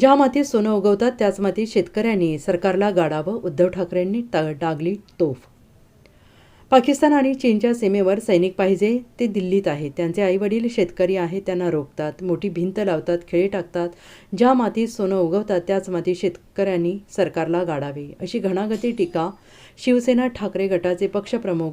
ज्या मातीत सोनं उगवतात त्याच मातीत शेतकऱ्यांनी सरकारला गाडावं. उद्धव ठाकरेंनी टा डागली तोफ. पाकिस्तान आणि चीनच्या सीमेवर सैनिक पाहिजे ते दिल्लीत आहेत. त्यांचे आईवडील शेतकरी आहेत त्यांना रोखतात. मोठी भिंत लावतात खेळे टाकतात. ज्या मातीत सोनं उगवतात त्याच मातीत शेतकऱ्यांनी सरकारला गाडावे. अशी घणागती टीका शिवसेना ठाकरे गटाचे पक्षप्रमुख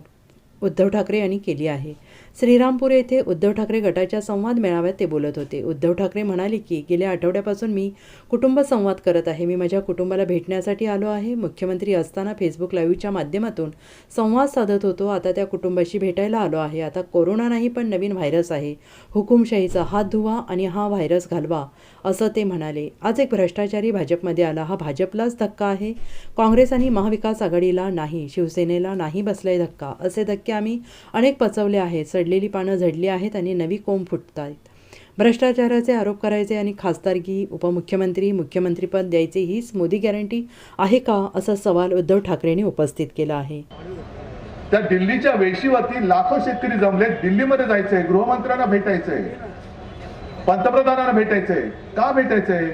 उद्धव ठाकरे यांनी केली आहे. श्रीरामपूर येथे उद्धव ठाकरे गटाच्या संवाद मेळाव्यात ते बोलत होते. उद्धव ठाकरे म्हणाले की गेल्या आठवड्यापासून मी कुटुंब संवाद करत आहे. मी माझ्या कुटुंबाला भेटण्यासाठी आलो आहे. मुख्यमंत्री असताना फेसबुक लाईव्हच्या माध्यमातून संवाद साधत होतो. आता त्या कुटुंबाशी भेटायला आलो आहे. आता कोरोना नाही पण नवीन व्हायरस आहे. हुकुमशाहीचा हात धुवा आणि हा व्हायरस घालवा असं ते म्हणाले. आज एक भ्रष्टाचारी भाजपमध्ये आला. हा भाजपलाच धक्का आहे. काँग्रेस आणि महाविकास आघाडीला नाही शिवसेनेला नाही बसलाय धक्का असे धक्के आम्ही अनेक पचवले आहेत. सडलेली पानं झडली आहेत आणि नवी कोंब फुटत आहेत भ्रष्टाचाराचे आरोप करायचे आणि खासदारकी उपमुख्यमंत्री मुख्यमंत्रीपद द्यायचे हीच मोदी गॅरंटी आहे का असा सवाल उद्धव ठाकरेंनी उपस्थित केला आहे. त्या दिल्लीच्या वेशीवरती लाखो शेतकरी जमले. दिल्लीमध्ये जायचंय. गृहमंत्र्यांना भेटायचंय. पंतप्रधानांना भेटायचंय. का भेटायचंय?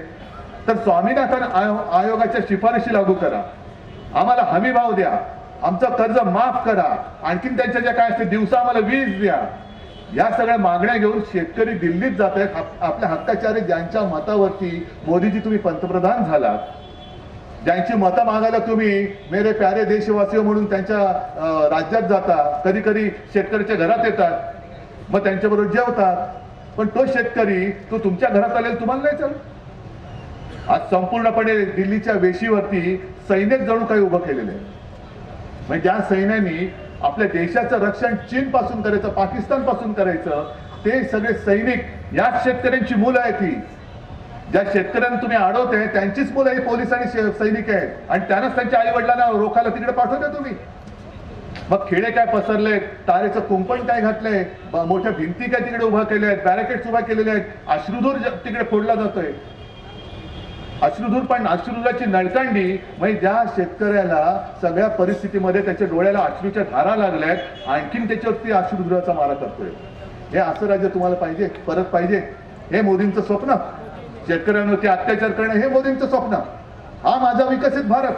तर स्वामीनाथन आयोगाच्या शिफारशी लागू करा. आम्हाला हमी भाव द्या. आमचं कर्ज माफ करा. आणखीन त्यांच्या ज्या काय असते दिवसा आम्हाला वीज द्या. या सगळ्या मागण्या घेऊन शेतकरी दिल्लीत जात आहेत. आपल्या हक्काचारी ज्यांच्या मतावरती मोदीजी तुम्ही पंतप्रधान झालात ज्यांची मतं मागायला तुम्ही मेरे प्यारे देशवासी म्हणून त्यांच्या राज्यात जाता. कधी कधी शेतकऱ्याच्या घरात येतात. मग त्यांच्याबरोबर जेवतात. पण तो शेतकरी तो तुमच्या घरात आलेला तुम्हाला नाही चाल आज संपूर्णपणे दिल्लीच्या वेशीवरती सैनिक जणू काही उभं केलेलं आहे. म्हणजे ज्या सैन्यानी आपल्या देशाचं रक्षण चीन पासून करायचं पाकिस्तानपासून करायचं ते सगळे सैनिक याच शेतकऱ्यांची मुलं आहेत ही. ज्या शेतकऱ्यांना तुम्ही अडवते त्यांचीच मुलं ही पोलीस आणि सैनिक आहेत. आणि त्यांनाच त्यांच्या आई वडिलांना रोखायला तिकडे पाठवते तुम्ही. मग खेडे काय पसरले? तारेचं कुंपण काय घातलंय? मोठ्या भिंती काय तिकडे उभा केल्या आहेत? बॅरिकेड्स उभा केलेल्या आहेत? अश्रुधूर तिकडे फोडला जातोय. अश्रुधूर पण अश्रुधुराची नळकांडी म्हणजे ज्या शेतकऱ्याला सगळ्या परिस्थितीमध्ये त्याच्या डोळ्याला अश्रूच्या धारा लागल्यात आणखीन त्याच्यावरती अश्रुधुराचा मारा करतोय. हे असं राज्य तुम्हाला पाहिजे परत पाहिजे. हे मोदींचं स्वप्न. शेतकऱ्यांवरती अत्याचार करणं हे मोदींचं स्वप्न. हा माझा विकसित भारत.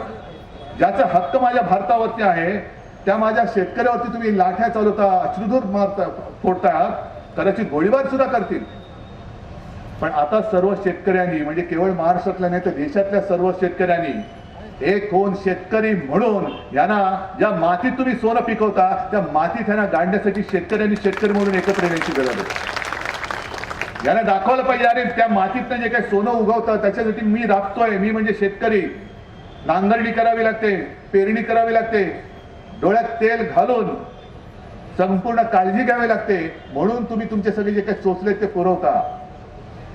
ज्याचा हक्क माझ्या भारतावरती आहे त्या माझ्या शेतकऱ्यावरती तुम्ही लाठ्या चालवता अश्रुधूर मारता फोडता कदाचित गोळीबार सुद्धा करतील. पण आता सर्व शेतकऱ्यांनी म्हणजे केवळ महाराष्ट्रातल्या नाही तर देशातल्या सर्व शेतकऱ्यांनी एक होऊन शेतकरी म्हणून यांना ज्या मातीत तुम्ही सोनं पिकवता त्या मातीत यांना गाडण्यासाठी शेतकऱ्यांनी शेतकरी म्हणून एकत्र येण्याची गरज आहे. यांना दाखवलं पाहिजे अरे त्या मातीतनं जे काही सोनं उगवतं त्याच्यासाठी मी राबतोय मी म्हणजे शेतकरी. नांगरणी करावी लागते पेरणी करावी लागते डोळ्यात तेल घालून संपूर्ण काळजी घ्यावी लागते म्हणून तुम्ही तुमचे सगळे जे काही सोचले ते पुरवता.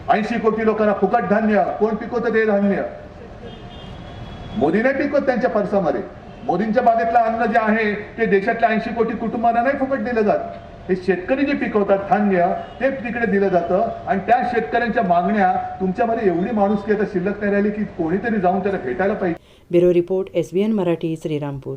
ऐंशी कोटी लोकांना फुकट धान्य कोण पिकवतं ते धान्य? मोदीने नाही पिकवत त्यांच्या पर्सामध्ये. मोदींच्या बागेतलं अन्न जे आहे ते देशातल्या ऐंशी कोटी कुटुंबांना नाही फुकट दिलं जात. हे शेतकरी जे पिकवतात धान्य ते तिकडे दिलं जातं आणि त्या शेतकऱ्यांच्या मागण्या तुमच्यामध्ये एवढी माणुसकी आता शिल्लक नाही राहिली की कोणीतरी जाऊन त्याला भेटायला पाहिजे. Bureau report S B N Marathi Shrirampur.